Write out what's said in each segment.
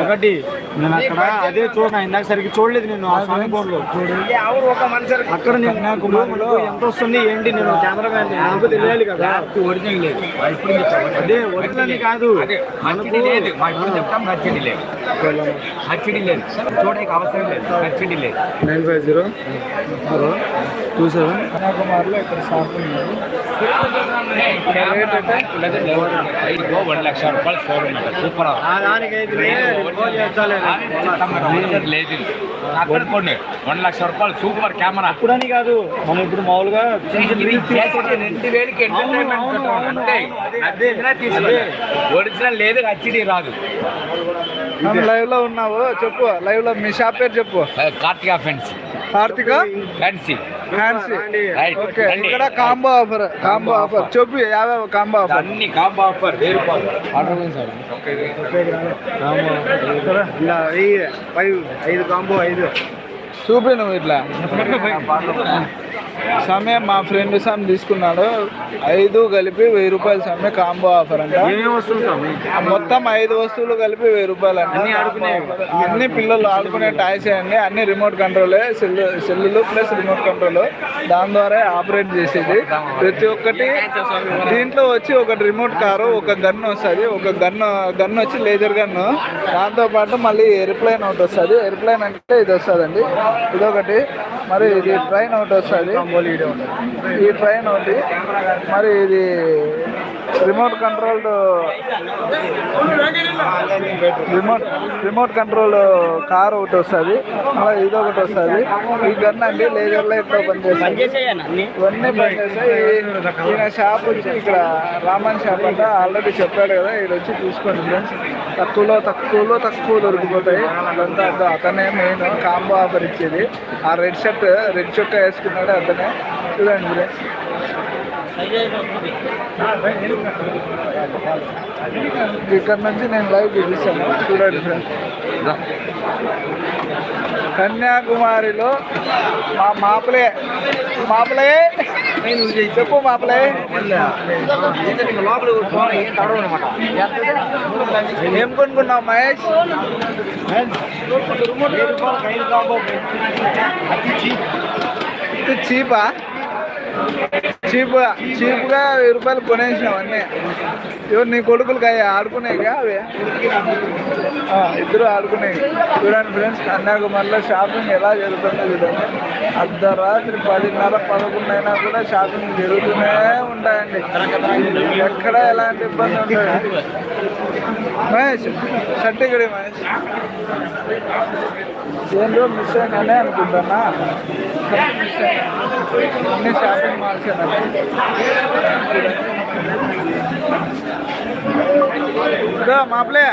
ఒకటి నేను అక్కడ అదే చూడనా ఇందాక సరిగ్గా చూడలేదు నేను ఆ స్వామి ఫోన్లో అక్కడ నేను నాకు కుమారులో ఎంత వస్తుంది ఏంటి నేను కెమెరా మ్యాన్ నాకు తెలియాలి కదా. ఒరిజినల్ లేదు అదే ఒరిజినల్ కాదు. హచ్చిడి లేదు మా ఇప్పుడు చెప్తాం హచ్చిడి లేదు. హచ్చిడి లేదు. చూడడానికి అవసరం లేదు. హచ్చిడి లేదు. Nine five zero. Two seven కన్యాకుమారిలో ఇక్కడ షాప్ ఉంది లక్షల రూపాయలు సూపర్ దానికైతే లేదు అక్కడ కొన్ని రెండు లక్షల రూపాయలు సూపర్ కెమెరా. ఇప్పుడని కాదు. మనం ఇప్పుడు మామూలుగా రెండు వేలకి ఒరిజినల్ లేదు హచ్చిడి రాదు. లైవ్లో ఉన్నావు చెప్పు. లైవ్లో మీ షాప్ పేరు చెప్పు. Karthika friends. Karthika fancy fancy right okay ఇక్కడ కాంబో ఆఫర్ కాంబో ఆఫర్ చెప్పు యాభై కాంబో ఆఫర్ అన్ని కాంబో ఆఫర్ వెయ్యి రూపాయలు ఇలా వెయ్యి ఫైవ్ ఐదు కాంబో ఐదు చూపి నువ్వు ఇట్లా సమయం మా ఫ్రెండ్ సమ్ తీసుకున్నాడు. ఐదు కలిపి వెయ్యి రూపాయలు సమయం కాంబో ఆఫర్ అంట. వస్తుంది మొత్తం ఐదు వస్తువులు కలిపి వెయ్యి రూపాయలు అంట. అన్ని పిల్లలు ఆడుకునే టాయ్స్ అండి అన్ని రిమోట్ కంట్రోలే సెల్ సెల్లులు ప్లస్ రిమోట్ కంట్రోల్. దాని ద్వారా ఆపరేట్ చేసేది. ప్రతి ఒక్కటి దీంట్లో వచ్చి ఒక రిమోట్ కారు ఒక గన్ వస్తుంది. ఒక గన్ గన్ వచ్చి లేజర్ గన్. దాంతో పాటు మళ్ళీ ఎయిర్ప్లైన్ ఒకటి వస్తుంది. ఎయిర్ప్లైన్ అంటే ఇది వస్తుందండి. ఇదొకటి. మరి ఇది ట్రైన్ ఒకటి వస్తుంది. ఈ ట్రైన్ ఉంది మరి ఇది remote controlled remote remote control car ఒకటి వస్తుంది. అలా ఇది ఒకటి వస్తుంది. ఈ గన్ అండి లేజర్ లైట్ పనిచేస్తాయి ఇవన్నీ పనిచేస్తాయి. ఈయన షాప్ వచ్చి ఇక్కడ రామన్ షాప్ అంట ఆల్రెడీ చెప్పాడు కదా ఇక్కడ వచ్చి చూసుకోండి ఫ్రెండ్స్. తక్కువలో తక్కువలో తక్కువ దొరికిపోతాయి. అదంతా అతనే మెయిన్ కాంబో ఆఫర్ ఇచ్చేది. ఆ రెడ్ షర్ట్ రెడ్ షర్ట్ వేసుకున్నాడు అతను. చూడండి ఇక్కడ నుంచి నేను లైవ్ చూపిస్తాను. చూడండి ఫ్రెండ్స్ కన్యాకుమారిలో మా మాపలే. మాపలే. చెప్పు మాపలే. ఏం కొనుక్కున్నావు మహేష్? ఇది చీపా? చీప్ చీప్గా వెయ్యి రూపాయలు కొనేసినాం అన్నీ. ఎవరు నీ కొడుకులు కాయ? ఆడుకునేగా అవి? ఆ, ఇద్దరు ఆడుకునేవి చూడండి ఫ్రెండ్స్ కన్యాకుమారిలో షాపింగ్ ఎలా జరుగుతుందో చూడండి. అర్ధరాత్రి పదిన్నర పదకొండు అయినా కూడా షాపింగ్ జరుగుతూనే ఉంటాయండి. ఎక్కడ ఎలాంటి ఇబ్బంది ఉంటుంది మహేష్ షర్ట్ ఇక్కడ మహేష్ ఏంటో మిస్ అయినానే అనుకుంటున్నా మిస్ అయినా అన్ని షాపింగ్ మాల్స్ మాపలే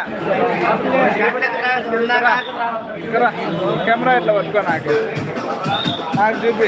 ఇక్కడ కెమెరా ఇట్లా పట్టుకో నాకు నాకు చూపి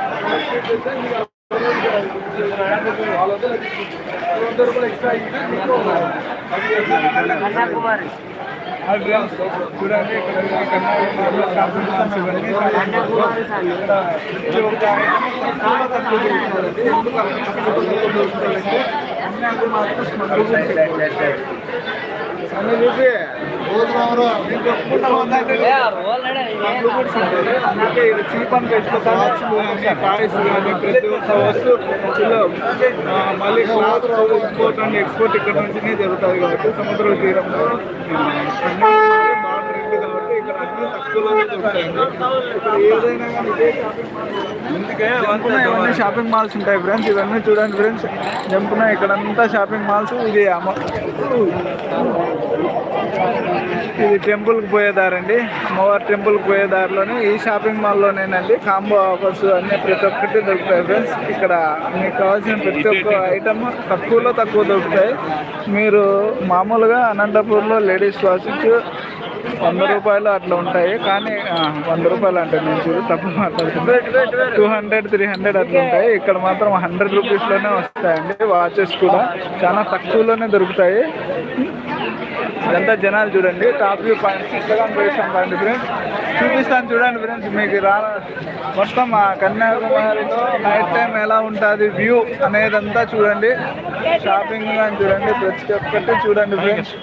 అడ్రస్ చూడండి ఇక్కడ కన్యాకుమారిలో షాపింగ్ ఇది చీప్ అని పెట్టుకుంటాను టాయ్స్ కానీ ప్రతి ఒక్క వస్తువు మళ్ళీ క్లాత్ ఇంపోర్ట్ అండ్ ఎక్స్పోర్ట్ ఇక్కడ నుంచినే జరుగుతుంది కాబట్టి సముద్ర తీరంలో కాబట్టి ఇక్కడ ఏదైనా ఇవన్నీ షాపింగ్ మాల్స్ ఉంటాయి ఫ్రెండ్స్ ఇవన్నీ చూడండి ఫ్రెండ్స్ జంపున ఇక్కడంతా షాపింగ్ మాల్స్ ఇది అమ్మ. ఇది టెంపుల్కి పోయేదారండి అమ్మవారి టెంపుల్కి పోయేదారిలోనే ఈ షాపింగ్ మాల్లోనేనండి కాంబో ఆఫర్స్ అన్నీ ప్రతి ఒక్కటి దొరుకుతాయి ఫ్రెండ్స్ ఇక్కడ మీకు కావాల్సిన ప్రతి ఒక్క ఐటమ్ తక్కువలో తక్కువ దొరుకుతాయి. మీరు మామూలుగా అనంతపూర్లో లేడీస్ క్లాసెస్ వంద రూపాయలు అట్లా ఉంటాయి. కానీ వంద రూపాయలు అంటే నేను చూడు తప్పు మాట్లాడుతున్నాను టూ హండ్రెడ్ త్రీ హండ్రెడ్ అట్లా ఉంటాయి. ఇక్కడ మాత్రం హండ్రెడ్ రూపీస్లోనే వస్తాయండి వాచెస్ కూడా. చాలా తక్కువలోనే దొరుకుతాయి. ఇదంతా జనాలు చూడండి. Top view points. ఇన్స్టాగ్రామ్ చూపిస్తాను పాయింట్ ఫ్రెండ్స్. చూపిస్తాను చూడండి ఫ్రెండ్స్. మీకు రా మొత్తం కన్యాకుమారిలో నైట్ టైం ఎలా ఉంటుంది వ్యూ అనేదంతా చూడండి. షాపింగ్ కానీ చూడండి. ప్రతి ఒక్కటి చూడండి ఫ్రెండ్స్.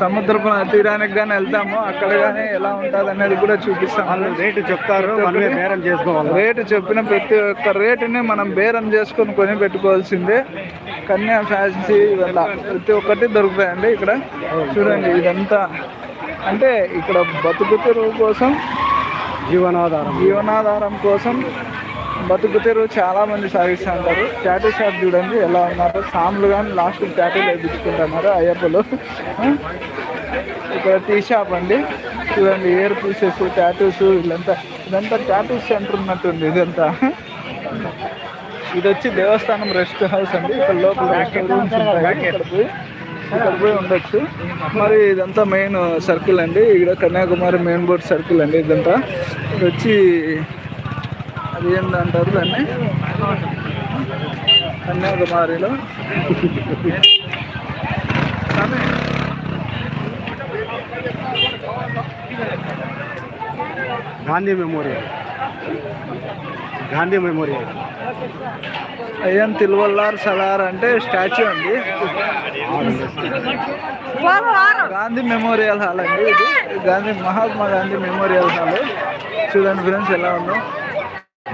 సముద్రపు తీరానికి కానీ వెళ్తాము. అక్కడ కానీ ఎలా ఉంటుంది అనేది కూడా చూపిస్తాం. రేటు చెప్తారు బేరం చేసుకోవాలి. రేటు చెప్పిన ప్రతి ఒక్క రేటుని మనం బేరం చేసుకొని కొని పెట్టుకోవాల్సిందే. కన్యా ఫ్యాన్సీ ఇవల్ల ప్రతి ఒక్కటి దొరుకుతాయండి ఇక్కడ. చూడండి ఇదంతా. అంటే ఇక్కడ బతుకు తెరువు కోసం జీవనాధారం. జీవనాధారం కోసం బతుకు తెరువు చాలా మంది సాగిస్తూ ఉంటారు టాటూ షాప్ చూడండి ఎలా ఉన్నారు. సాములు కానీ లాస్ట్ టాటూలు వేయించుకుంటున్నారు అయ్యప్పలు. ఇక్కడ టీ షాప్ అండి. చూడండి ఇయర్ పీసెస్ టాటూస్ వీళ్ళంతా ఇదంతా టాటూ సెంటర్ ఉన్నట్టుంది ఇదంతా. ఇది వచ్చి దేవస్థానం రెస్ట్ హౌస్ అండి. ఇక్కడ లోపల రూమ్స్ ఉంటాయి. ఇక్కడ పోయి ఇక్కడ పోయి ఉండొచ్చు. మరి ఇదంతా మెయిన్ సర్కిల్ అండి. ఇక్కడ కన్యాకుమారి మెయిన్ బోర్డ్ సర్కిల్ అండి ఇదంతా. ఇది వచ్చి అది ఏంటంటారు దాన్ని? కన్యాకుమారిలో. కానీ గాంధీ మెమోరియల్. గాంధీ మెమోరియల్. అయ్యన్ తిరువల్లార్ సలార్ అంటే స్టాచ్యూ అండి. గాంధీ మెమోరియల్ హాల్ అండి ఇది. Gandhi Mahatma Gandhi memorial hall. చూడండి ఫ్రెండ్స్ ఎలా ఉందో.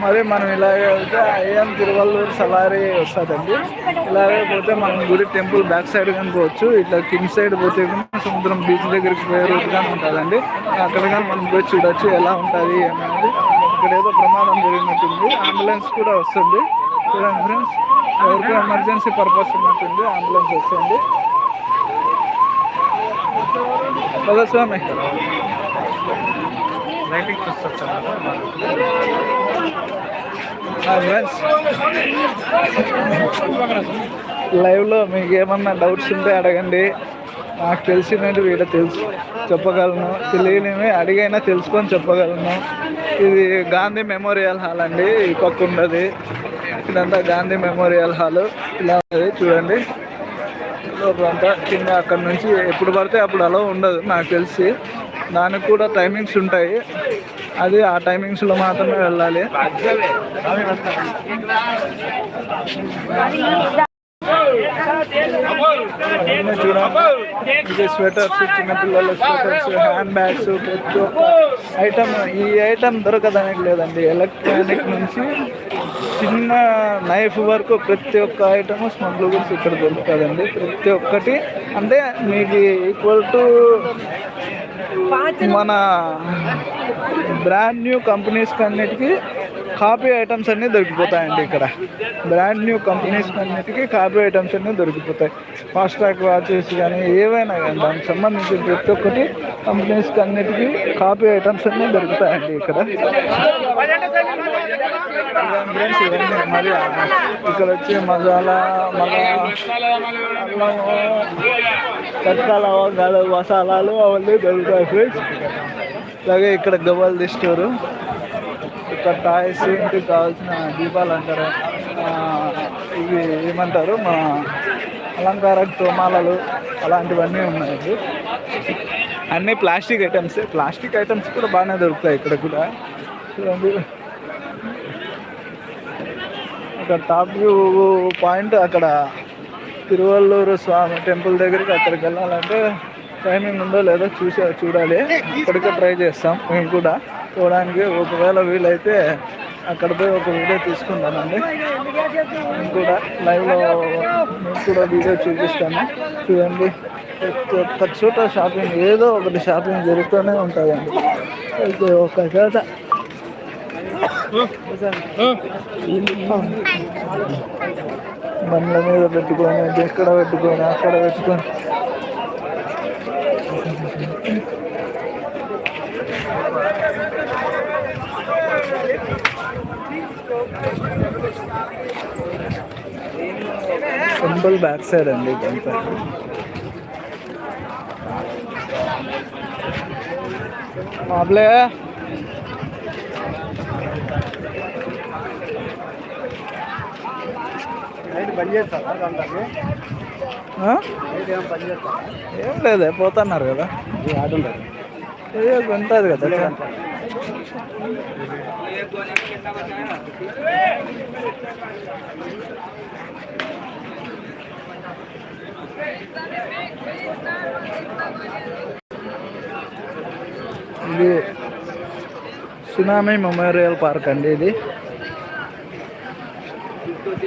మరి మనం ఇలాగే వెళ్తే అయ్యాం తిరువల్లూరు సలారీ వస్తుందండి. ఇలాగే పోతే మనం గుడి టెంపుల్ బ్యాక్ సైడ్ కానీ పోవచ్చు. ఇట్లా కింగ్ సైడ్ పోతే సముద్రం బీచ్ దగ్గరికి పోయే రూట్ కానీ ఉంటుందండి. అక్కడ కానీ మనం పోయి చూడొచ్చు ఎలా ఉంటుంది అనేది. ఇక్కడ ఏదో ప్రమాదం జరిగినట్టుంది. అంబులెన్స్ కూడా వస్తుంది. చూడండి ఫ్రెండ్స్ ఎవరికి ఎమర్జెన్సీ పర్పస్ ఉన్నట్టుంది అంబులెన్స్ వస్తుంది. కదా స్వామి. ఫ్రెండ్స్ లైవ్లో మీకు ఏమన్నా డౌట్స్ ఉంటే అడగండి. నాకు తెలిసినట్టు వీడ తెలుసు చెప్పగలను. తెలియనివి అడిగైనా తెలుసుకొని చెప్పగలను. ఇది గాంధీ మెమోరియల్ హాల్ అండి ఈ పక్క ఉన్నది. ఇదంతా గాంధీ మెమోరియల్ హాల్. ఇలా ఉంది చూడండి. లోపలంతా కింద అక్కడ నుంచి ఎప్పుడు పడితే అప్పుడు అలా ఉండదు నాకు తెలిసి. దానికి కూడా టైమింగ్స్ ఉంటాయి. అది ఆ టైమింగ్స్లో మాత్రమే వెళ్ళాలి. ఇది స్వెటర్స్ చిన్నపిల్లల స్వెటర్స్ హ్యాండ్ బ్యాగ్స్ ప్రతి ఒక్క ఐటమ్ ఈ ఐటమ్ దొరకదనకి లేదండి. ఎలక్ట్రానిక్ నుంచి చిన్న నైఫ్ వరకు ప్రతి ఒక్క ఐటమ్ స్మగ్లర్ గురించి ఇక్కడ దొరుకుతుందండి. ప్రతి ఒక్కటి. అంటే మీకు ఈక్వల్ టు మన బ్రాండ్ న్యూ కంపెనీస్ అన్నిటికీ కాపీ ఐటమ్స్ అన్నీ దొరికిపోతాయండి ఇక్కడ. బ్రాండ్ న్యూ కంపెనీస్ అన్నిటికీ కాపీ ఐటమ్స్ అన్నీ దొరికిపోతాయి. ఫాస్ట్ ట్రాక్ వాచెస్ కానీ ఏవైనా కానీ దానికి సంబంధించిన ప్రతి ఒక్కటి కంపెనీస్ అన్నిటికీ కాపీ ఐటమ్స్ అన్నీ దొరుకుతాయండి ఇక్కడ. ఫ్రెండ్స్ ఇవన్నీ మరి ఇక్కడ వచ్చి మసాలా మళ్ళీ అల్లము కట్కాల మసాలాలు అవన్నీ దొరుకుతాయి ఫ్రెండ్స్. అలాగే ఇక్కడ గవ్వలు తీస్తారు ఇక్కడ టాయ్స్ ఇంటికి కావాల్సిన దీపాలు అంటారు. ఇవి ఏమంటారు? మా అలంకార తోమాలలు అలాంటివన్నీ ఉన్నాయి అన్నీ ప్లాస్టిక్ ఐటమ్స్ ప్లాస్టిక్ ఐటమ్స్ కూడా బాగానే దొరుకుతాయి ఇక్కడ కూడా. చూడండి. ఇక్కడ టాప్ వ్యూ పాయింట్ అక్కడ తిరువల్లూరు స్వామి టెంపుల్ దగ్గరికి అక్కడికి వెళ్ళాలంటే టైమింగ్ ఉందో లేదో చూసే చూడాలి. ఇప్పటికే ట్రై చేస్తాం. మేము కూడా పోవడానికి ఒకవేళ వీలైతే అక్కడ పోయి ఒక వీడియో తీసుకుంటానండి నేను కూడా లైవ్లో మీకు కూడా వీడియో చూపిస్తాను చూడండి. ప్రతి చోట షాపింగ్ ఏదో ఒకటి షాపింగ్ జరుగుతూనే ఉంటుందండి. అయితే ఒక చోట. బండ్ల మీద పెట్టుకొని ఎక్కడ పెట్టుకొని అక్కడ పెట్టుకొని సింపుల్ బ్యాక్ సైడ్ అండి ఇదంతా మాప్లే నైట్ బంద్ చేస్తారా దాంట్లోకి ఆ? నైట్ ఏం పని చేస్తారా ఏం లేదే పోతున్నారు కదా. ఇది ఆట ఉంటుంది ఏ ఉంటుంది కదా ఇది సునామీ మెమోరియల్ పార్క్ అండి ఇది.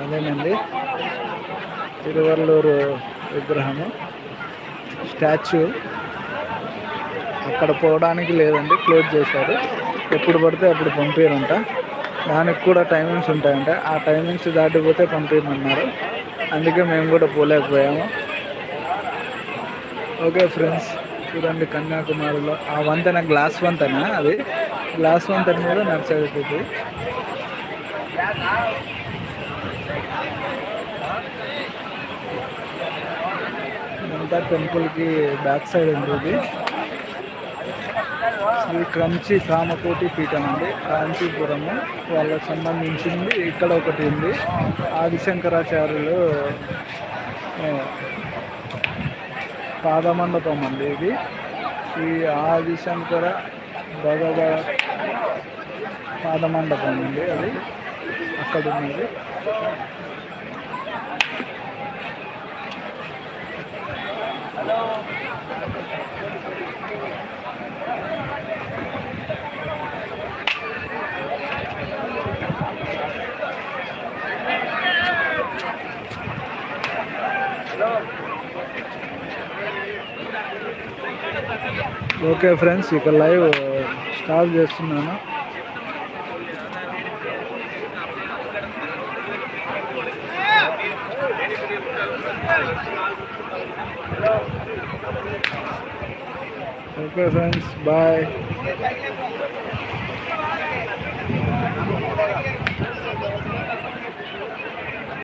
అదేనండి. తిరువల్లూరు విగ్రహము. స్టాచ్యూ. అక్కడ పోవడానికి లేదండి క్లోజ్ చేశారు. ఎప్పుడు పడితే అప్పుడు పంపించారంట దానికి కూడా టైమింగ్స్ ఉంటాయంట. ఆ టైమింగ్స్ దాటిపోతే పంపించమన్నారు అందుకే మేము కూడా పోలేకపోయాము. ఓకే ఫ్రెండ్స్ చూడండి కన్యాకుమారిలో. ఆ వంతెన గ్లాస్ వంతెన అది? గ్లాస్ వంతెన మీద నడిచేది అంతా టెంపుల్కి బ్యాక్ సైడ్ ఉంటుంది శ్రీ క్రంచి కామకోటి పీఠం అండి. కాంచీపురము వాళ్ళకి సంబంధించింది ఇక్కడ ఒకటి ఉంది. ఆదిశంకరాచార్యులు పాదమండపం అండి ఇది. ఈ ఆదిశంకర భగవ పాదమండపం ఉంది అది. అక్కడ ఉన్నది. ఓకే ఫ్రెండ్స్ ఇక లైవ్ స్టార్ట్ చేస్తున్నాను. Okay friends bye